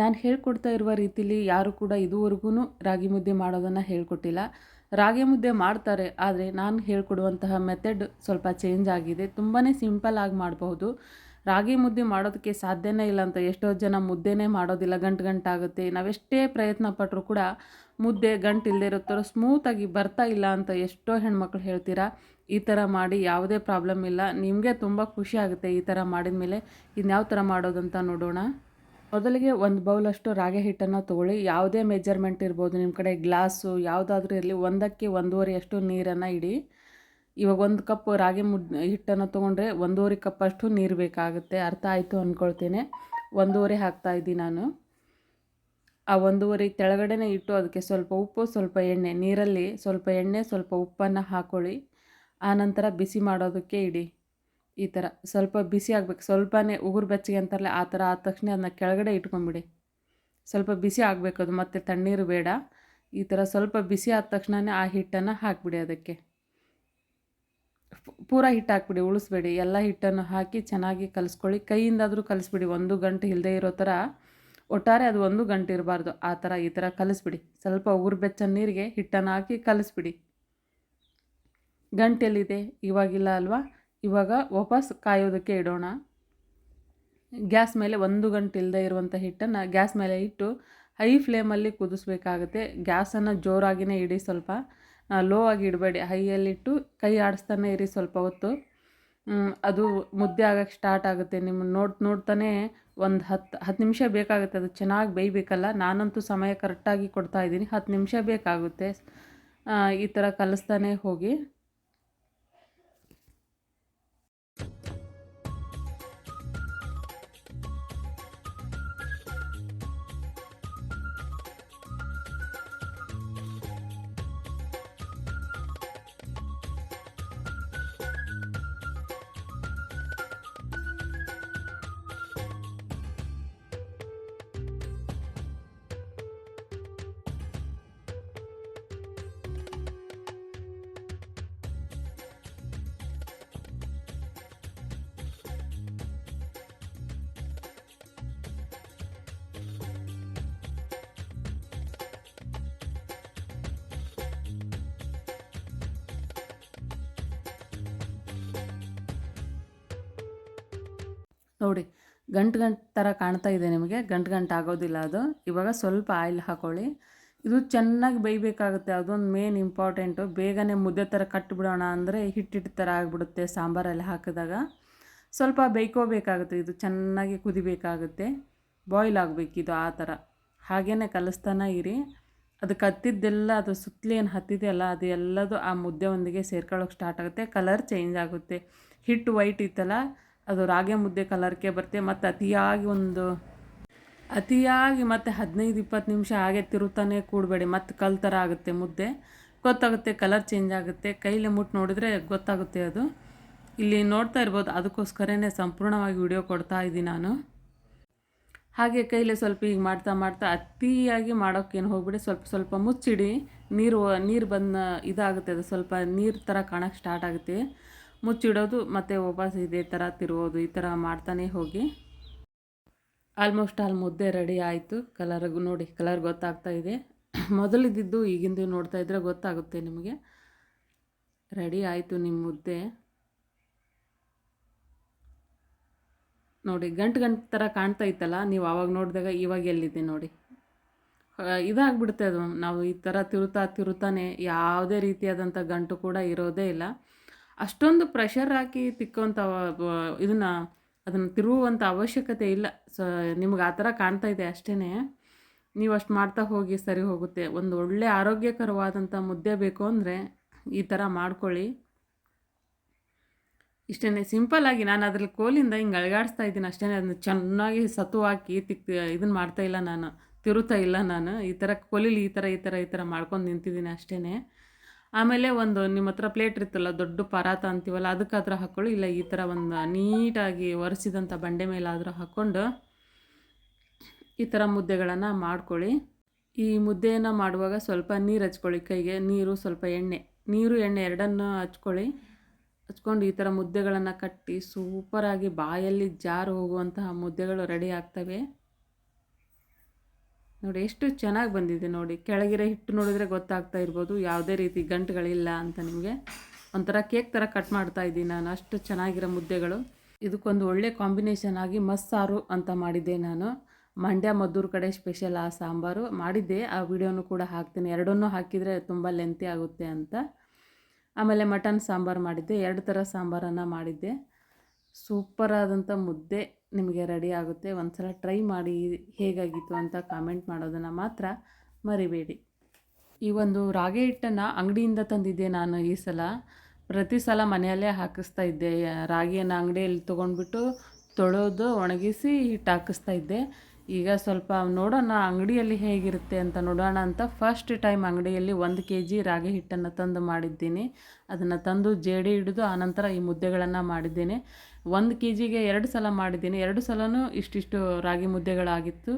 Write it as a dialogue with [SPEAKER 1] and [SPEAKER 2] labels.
[SPEAKER 1] ನಾನು ಹೇಳ್ಕೊಡ್ತಾ ಇರುವ ರೀತಿಲಿ ಯಾರು ಕೂಡ ಇದುವರೆಗೂ ರಾಗಿ ಮುದ್ದೆ ಮಾಡೋದನ್ನು ಹೇಳ್ಕೊಟ್ಟಿಲ್ಲ. ರಾಗಿ ಮುದ್ದೆ ಮಾಡ್ತಾರೆ, ಆದರೆ ನಾನು ಹೇಳ್ಕೊಡುವಂತಹ ಮೆಥಡ್ ಸ್ವಲ್ಪ ಚೇಂಜ್ ಆಗಿದೆ. ತುಂಬಾ ಸಿಂಪಲ್ ಆಗಿ ಮಾಡಬಹುದು. ರಾಗಿ ಮುದ್ದೆ ಮಾಡೋದಕ್ಕೆ ಸಾಧ್ಯನೇ ಇಲ್ಲ ಅಂತ ಎಷ್ಟೋ ಜನ ಮುದ್ದೆನೇ ಮಾಡೋದಿಲ್ಲ, ಗಂಟು ಗಂಟಾಗುತ್ತೆ ನಾವೆಷ್ಟೇ ಪ್ರಯತ್ನ ಪಟ್ಟರು ಕೂಡ ಮುದ್ದೆ ಗಂಟು ಇಲ್ಲದೆ ಇರೋ ಸ್ಮೂತಾಗಿ ಬರ್ತಾ ಇಲ್ಲ ಅಂತ ಎಷ್ಟೋ ಹೆಣ್ಮಕ್ಳು ಹೇಳ್ತೀರಾ, ಈ ಥರ ಮಾಡಿ ಯಾವುದೇ ಪ್ರಾಬ್ಲಮ್ ಇಲ್ಲ. ನಿಮಗೆ ತುಂಬ ಖುಷಿ ಆಗುತ್ತೆ ಈ ಥರ ಮಾಡಿದ ಮೇಲೆ ಇನ್ಯಾವ ಥರ ಮಾಡೋದಂತ ನೋಡೋಣ. ಮೊದಲಿಗೆ ಒಂದು ಬೌಲಷ್ಟು ರಾಗಿ ಹಿಟ್ಟನ್ನು ತೊಗೊಳ್ಳಿ. ಯಾವುದೇ ಮೆಜರ್ಮೆಂಟ್ ಇರ್ಬೋದು. ನಿಮ್ಮ ಕಡೆ ಗ್ಲಾಸು ಯಾವುದಾದ್ರೂ ಇರಲಿ. ಒಂದಕ್ಕೆ ಒಂದೂವರೆ ಅಷ್ಟು ನೀರನ್ನು ಇಡಿ. ಇವಾಗ ಒಂದು ಕಪ್ ರಾಗಿ ಮುದ್ ಹಿಟ್ಟನ್ನು ತೊಗೊಂಡ್ರೆ ಒಂದೂವರೆ ಕಪ್ಪಷ್ಟು ನೀರು ಬೇಕಾಗುತ್ತೆ. ಅರ್ಥ ಆಯಿತು ಅಂದ್ಕೊಳ್ತೇನೆ ಒಂದೂವರೆ ಹಾಕ್ತಾ ಇದ್ದೀನಿ ನಾನು. ಆ ಒಂದೂವರೆ ಕೆಳಗಡೆನೇ ಇಟ್ಟು ಅದಕ್ಕೆ ಸ್ವಲ್ಪ ಉಪ್ಪು, ಸ್ವಲ್ಪ ಎಣ್ಣೆ. ನೀರಲ್ಲಿ ಸ್ವಲ್ಪ ಎಣ್ಣೆ, ಸ್ವಲ್ಪ ಉಪ್ಪನ್ನು ಹಾಕೊಳ್ಳಿ. ಆನಂತರ ಬಿಸಿ ಮಾಡೋದಕ್ಕೆ ಇಡಿ. ಈ ಥರ ಸ್ವಲ್ಪ ಬಿಸಿ ಆಗಬೇಕು. ಸ್ವಲ್ಪನೇ ಉಗುರು ಬೆಚ್ಚಗೆ ಅಂತಾರಲ್ಲ, ಆ ಥರ ಆದ ತಕ್ಷಣ ಅದನ್ನ ಕೆಳಗಡೆ ಇಟ್ಕೊಂಬಿಡಿ. ಸ್ವಲ್ಪ ಬಿಸಿ ಆಗಬೇಕು ಅದು, ಮತ್ತು ತಣ್ಣೀರು ಬೇಡ. ಈ ಥರ ಸ್ವಲ್ಪ ಬಿಸಿ ಆದ ತಕ್ಷಣವೇ ಆ ಹಿಟ್ಟನ್ನು ಹಾಕಿಬಿಡಿ ಅದಕ್ಕೆ. ಪೂರ ಹಿಟ್ಟು ಹಾಕ್ಬಿಡಿ, ಉಳಿಸ್ಬೇಡಿ. ಎಲ್ಲ ಹಿಟ್ಟನ್ನು ಹಾಕಿ ಚೆನ್ನಾಗಿ ಕಲಿಸ್ಕೊಳ್ಳಿ. ಕೈಯಿಂದಾದರೂ ಕಲಿಸ್ಬಿಡಿ. ಒಂದು ಗಂಟೆ ಇಲ್ಲದೆ ಇರೋ ಥರ ಒಟ್ಟಾರೆ ಅದು ಒಂದು ಗಂಟೆ ಇರಬಾರ್ದು. ಆ ಥರ ಈ ಥರ ಕಲಿಸ್ಬಿಡಿ. ಸ್ವಲ್ಪ ಉಗುರು ಬೆಚ್ಚ ನೀರಿಗೆ ಹಿಟ್ಟನ್ನು ಹಾಕಿ ಕಲಿಸ್ಬಿಡಿ. ಗಂಟೆಲ್ಲಿದೆ, ಇವಾಗಿಲ್ಲ ಅಲ್ವಾ? ಇವಾಗ ವಾಪಸ್ ಕಾಯೋದಕ್ಕೆ ಇಡೋಣ. ಗ್ಯಾಸ್ ಮೇಲೆ ಒಂದು ಗಂಟೆ ಇಲ್ಲದೆ ಇರುವಂಥ ಹಿಟ್ಟನ್ನು ಗ್ಯಾಸ್ ಮೇಲೆ ಇಟ್ಟು ಹೈ ಫ್ಲೇಮಲ್ಲಿ ಕುದಿಸ್ಬೇಕಾಗುತ್ತೆ. ಗ್ಯಾಸನ್ನು ಜೋರಾಗಿಯೇ ಇಡಿ ಸ್ವಲ್ಪ. ಲೋ ಆಗಿ ಇಡಬೇಡಿ. ಹೈಯಲ್ಲಿಟ್ಟು ಕೈ ಆಡಿಸ್ತಾನೆ ಇರಿ ಸ್ವಲ್ಪ ಹೊತ್ತು. ಅದು ಮುದ್ದೆ ಆಗೋಕ್ಕೆ ಸ್ಟಾರ್ಟ್ ಆಗುತ್ತೆ. ನಿಮ್ಮ ನೋಡ್, ನೋಡ್ತಾನೆ ಒಂದು ಹತ್ತು ಹತ್ತು ನಿಮಿಷ ಬೇಕಾಗುತ್ತೆ. ಅದು ಚೆನ್ನಾಗಿ ಬೇಯಬೇಕಲ್ಲ. ನಾನಂತೂ ಸಮಯ ಕರೆಕ್ಟಾಗಿ ಕೊಡ್ತಾ ಇದ್ದೀನಿ. ಹತ್ತು ನಿಮಿಷ ಬೇಕಾಗುತ್ತೆ. ಈ ಥರ ಕಲಿಸ್ತಾನೆ ಹೋಗಿ. ನೋಡಿ, ಗಂಟು ಗಂಟು ಥರ ಕಾಣ್ತಾ ಇದೆ ನಿಮಗೆ. ಗಂಟು ಗಂಟು ಆಗೋದಿಲ್ಲ ಅದು. ಇವಾಗ ಸ್ವಲ್ಪ ಆಯಿಲ್ ಹಾಕೊಳ್ಳಿ. ಇದು ಚೆನ್ನಾಗಿ ಬೇಯಬೇಕಾಗುತ್ತೆ. ಅದೊಂದು ಮೇನ್ ಇಂಪಾರ್ಟೆಂಟು ಬೇಗನೆ ಮುದ್ದೆ ಥರ ಕಟ್ಟಿಬಿಡೋಣ ಅಂದರೆ ಹಿಟ್ಟಿಟ್ಟು ಥರ ಆಗಿಬಿಡುತ್ತೆ ಸಾಂಬಾರಲ್ಲಿ ಹಾಕಿದಾಗ. ಸ್ವಲ್ಪ ಬೇಯ್ಕೋಬೇಕಾಗುತ್ತೆ. ಇದು ಚೆನ್ನಾಗಿ ಕುದಿಬೇಕಾಗುತ್ತೆ. ಬಾಯ್ಲ್ ಆಗಬೇಕಿದು ಆ ಥರ ಹಾಗೇ ಕಲಿಸ್ತಾನೆ ಇರಿ. ಅದು ಕತ್ತಿದ್ದೆಲ್ಲ, ಅದು ಸುತ್ತಲಿ ಏನು ಹತ್ತಿದೆಯಲ್ಲ, ಅದು ಎಲ್ಲದು ಆ ಮುದ್ದೆ ಒಂದಿಗೆ ಸೇರ್ಕೊಳ್ಳೋಕೆ ಸ್ಟಾರ್ಟ್ ಆಗುತ್ತೆ. ಕಲರ್ ಚೇಂಜ್ ಆಗುತ್ತೆ. ಹಿಟ್ಟು ವೈಟ್ ಇತ್ತಲ್ಲ ಅದು ರಾಗಿ ಮುದ್ದೆ ಕಲರ್ಗೆ ಬರುತ್ತೆ ಮತ್ತು ಅತಿಯಾಗಿ ಒಂದು ಅತಿಯಾಗಿ ಮತ್ತು ಹದಿನೈದು ಇಪ್ಪತ್ತು ನಿಮಿಷ ಹಾಗೆ ತಿರುತ್ತಾನೆ ಕೂಡಬೇಡಿ. ಮತ್ತು ಕಲ್ ಥರ ಆಗುತ್ತೆ ಮುದ್ದೆ. ಗೊತ್ತಾಗುತ್ತೆ ಕಲರ್ ಚೇಂಜ್ ಆಗುತ್ತೆ. ಕೈಲಿ ಮುಟ್ಟು ನೋಡಿದರೆ ಗೊತ್ತಾಗುತ್ತೆ ಅದು. ಇಲ್ಲಿ ನೋಡ್ತಾ ಇರ್ಬೋದು, ಅದಕ್ಕೋಸ್ಕರನೇ ಸಂಪೂರ್ಣವಾಗಿ ವಿಡಿಯೋ ಕೊಡ್ತಾ ಇದ್ದೀನಿ ನಾನು. ಹಾಗೆ ಕೈಲಿ ಸ್ವಲ್ಪ ಈಗ ಮಾಡ್ತಾ ಮಾಡ್ತಾ ಅತಿಯಾಗಿ ಮಾಡೋಕ್ಕೇನು ಹೋಗ್ಬಿಡಿ. ಸ್ವಲ್ಪ ಸ್ವಲ್ಪ ಮುಚ್ಚಿಡಿ. ನೀರು ನೀರು ಬಂದ ಇದಾಗುತ್ತೆ ಅದು. ಸ್ವಲ್ಪ ನೀರು ಥರ ಕಾಣೋಕ್ಕೆ ಸ್ಟಾರ್ಟ್ ಆಗುತ್ತೆ. ಮುಚ್ಚಿಡೋದು, ಮತ್ತು ವಾಪಸ್ ಇದೇ ಥರ ತಿರುವುದು ಈ ಥರ ಮಾಡ್ತಾನೆ ಹೋಗಿ. ಆಲ್ಮೋಸ್ಟ್ ಆಲ್ ಮುದ್ದೆ ರೆಡಿ ಆಯಿತು. ಕಲರ್ ನೋಡಿ ಕಲರ್ ಗೊತ್ತಾಗ್ತಾ ಇದೆ. ಮೊದಲಿದ್ದು ಈಗಿಂದು ನೋಡ್ತಾ ಇದ್ದರೆ ಗೊತ್ತಾಗುತ್ತೆ ನಿಮಗೆ. ರೆಡಿ ಆಯಿತು ನಿಮ್ಮ ಮುದ್ದೆ. ನೋಡಿ, ಗಂಟು ಗಂಟು ಥರ ಕಾಣ್ತಾ ಇತ್ತಲ್ಲ, ನೀವು ಆವಾಗ ನೋಡಿದಾಗ ಇವಾಗ ಎಲ್ಲಿದೆ ನೋಡಿ. ಇದಾಗ್ಬಿಡುತ್ತೆ ಅದು. ನಾವು ಈ ಥರ ತಿರುತ್ತಾ ತಿರುತ್ತಾನೆ ಯಾವುದೇ ರೀತಿಯಾದಂಥ ಗಂಟು ಕೂಡ ಇರೋದೇ ಇಲ್ಲ. ಅಷ್ಟೊಂದು ಪ್ರೆಷರ್ ಹಾಕಿ ತಿಕ್ಕೋಂಥ ಇದನ್ನು, ಅದನ್ನು ತಿರುವಂಥ ಅವಶ್ಯಕತೆ ಇಲ್ಲ. ಸ, ನಿಮ್ಗೆ ಆ ಥರ ಕಾಣ್ತಾ ಇದೆ ಅಷ್ಟೇ ನೀವು ಅಷ್ಟು ಮಾಡ್ತಾ ಹೋಗಿ ಸರಿ ಹೋಗುತ್ತೆ. ಒಂದು ಒಳ್ಳೆ ಆರೋಗ್ಯಕರವಾದಂಥ ಮುದ್ದೆ ಬೇಕು ಅಂದರೆ ಈ ಥರ ಮಾಡ್ಕೊಳ್ಳಿ. ಇಷ್ಟೇ ಸಿಂಪಲ್ಲಾಗಿ ನಾನು ಅದ್ರಲ್ಲಿ ಕೋಲಿಂದ ಹಿಂಗೆ ಅಳಗಾಡಿಸ್ತಾ ಇದ್ದೀನಿ ಅಷ್ಟೇ ಅದನ್ನು ಚೆನ್ನಾಗಿ ಸತು ಹಾಕಿ ತಿಕ್ ಇದನ್ನು ಮಾಡ್ತಾ ಇಲ್ಲ ನಾನು ತಿರುತ್ತಾ ಇಲ್ಲ ನಾನು. ಈ ಥರ ಕೋಲಿಲಿ ಈ ಥರ ಈ ಥರ ಈ ಥರ ಮಾಡ್ಕೊಂಡು ನಿಂತಿದ್ದೀನಿ ಅಷ್ಟೇ ಆಮೇಲೆ ಒಂದು ನಿಮ್ಮ ಹತ್ರ ಪ್ಲೇಟ್ ಇರುತ್ತಲ್ಲ ದೊಡ್ಡ ಪರಾತ ಅಂತೀವಲ್ಲ, ಅದಕ್ಕಾದ್ರೂ ಹಾಕ್ಕೊಳ್ಳಿ ಇಲ್ಲ, ಈ ಥರ ಒಂದು ನೀಟಾಗಿ ಒರೆಸಿದಂಥ ಬಂಡೆ ಮೇಲಾದರೂ ಹಾಕ್ಕೊಂಡು ಈ ಥರ ಮುದ್ದೆಗಳನ್ನು ಮಾಡ್ಕೊಳ್ಳಿ. ಈ ಮುದ್ದೆಯನ್ನು ಮಾಡುವಾಗ ಸ್ವಲ್ಪ ನೀರು ಹಚ್ಕೊಳ್ಳಿ ಕೈಗೆ. ನೀರು ಸ್ವಲ್ಪ ಎಣ್ಣೆ. ನೀರು, ಎಣ್ಣೆ ಎರಡನ್ನು ಹಚ್ಕೊಳ್ಳಿ. ಹಚ್ಕೊಂಡು ಈ ಥರ ಮುದ್ದೆಗಳನ್ನು ಕಟ್ಟಿ ಸೂಪರಾಗಿ ಬಾಯಲ್ಲಿ ಜಾರು ಹೋಗುವಂತಹ ಮುದ್ದೆಗಳು ರೆಡಿ ಆಗ್ತವೆ. ನೋಡಿ, ಎಷ್ಟು ಚೆನ್ನಾಗಿ ಬಂದಿದೆ ನೋಡಿ. ಕೆಳಗಿರೋ ಹಿಟ್ಟು ನೋಡಿದ್ರೆ ಗೊತ್ತಾಗ್ತಾ ಇರ್ಬೋದು. ಯಾವುದೇ ರೀತಿ ಗಂಟುಗಳಿಲ್ಲ ಅಂತ ನಿಮಗೆ. ಒಂಥರ ಕೇಕ್ ಥರ ಕಟ್ ಮಾಡ್ತಾ ಇದ್ದೀನಿ ನಾನು. ಅಷ್ಟು ಚೆನ್ನಾಗಿರೋ ಮುದ್ದೆಗಳು. ಇದಕ್ಕೊಂದು ಒಳ್ಳೆ ಕಾಂಬಿನೇಷನ್ ಆಗಿ ಮಸ್ಸಾರು ಅಂತ ಮಾಡಿದ್ದೆ ನಾನು. ಮಂಡ್ಯ ಮದ್ದೂರು ಕಡೆ ಸ್ಪೆಷಲ್ ಆ ಸಾಂಬಾರು. ಮಾಡಿದ್ದೆ. ಆ ವಿಡಿಯೋನು ಕೂಡ ಹಾಕ್ತೀನಿ. ಎರಡನ್ನೂ ಹಾಕಿದರೆ ತುಂಬ ಲೆಂತಿ ಆಗುತ್ತೆ ಅಂತ. ಆಮೇಲೆ ಮಟನ್ ಸಾಂಬಾರು ಮಾಡಿದ್ದೆ. ಎರಡು ಥರ ಸಾಂಬಾರನ್ನು ಮಾಡಿದ್ದೆ. ಸೂಪರ್ ಆದಂಥ ಮುದ್ದೆ ನಿಮಗೆ ರೆಡಿ ಆಗುತ್ತೆ. ಒಂದು ಸಲ ಟ್ರೈ ಮಾಡಿ ಹೇಗಾಗಿತ್ತು ಅಂತ ಕಾಮೆಂಟ್ ಮಾಡೋದನ್ನು ಮಾತ್ರ ಮರಿಬೇಡಿ. ಈ ಒಂದು ರಾಗಿ ಹಿಟ್ಟನ್ನು ಅಂಗಡಿಯಿಂದ ತಂದಿದ್ದೆ ನಾನು ಈ ಸಲ. ಪ್ರತಿ ಸಲ ಮನೆಯಲ್ಲೇ ಹಾಕಿಸ್ತಾ ಇದ್ದೆ. ರಾಗಿಯನ್ನು ಅಂಗಡಿಯಲ್ಲಿ ತೊಗೊಂಡ್ಬಿಟ್ಟು ತೊಳೆದು ಒಣಗಿಸಿ ಹಿಟ್ಟು ಹಾಕಿಸ್ತಾ ಇದ್ದೆ. ಈಗ ಸ್ವಲ್ಪ ನೋಡೋಣ ಅಂಗಡಿಯಲ್ಲಿ ಹೇಗಿರುತ್ತೆ ಅಂತ ನೋಡೋಣ ಅಂತ ಫಸ್ಟ್ ಟೈಮ್ ಅಂಗಡಿಯಲ್ಲಿ ಒಂದು ಕೆ ಜಿ ರಾಗಿ ಹಿಟ್ಟನ್ನು ತಂದು ಮಾಡಿದ್ದೀನಿ. ಅದನ್ನು ತಂದು ಜೇಡಿ ಹಿಡಿದು ಆನಂತರ ಈ ಮುದ್ದೆಗಳನ್ನು ಮಾಡಿದ್ದೇನೆ. ಒಂದು ಕೆ ಜಿಗೆ ಎರಡು ಸಲ ಮಾಡಿದ್ದೀನಿ. ಎರಡು ಸಲವೂ ಇಷ್ಟಿಷ್ಟು ರಾಗಿ ಮುದ್ದೆಗಳಾಗಿತ್ತು.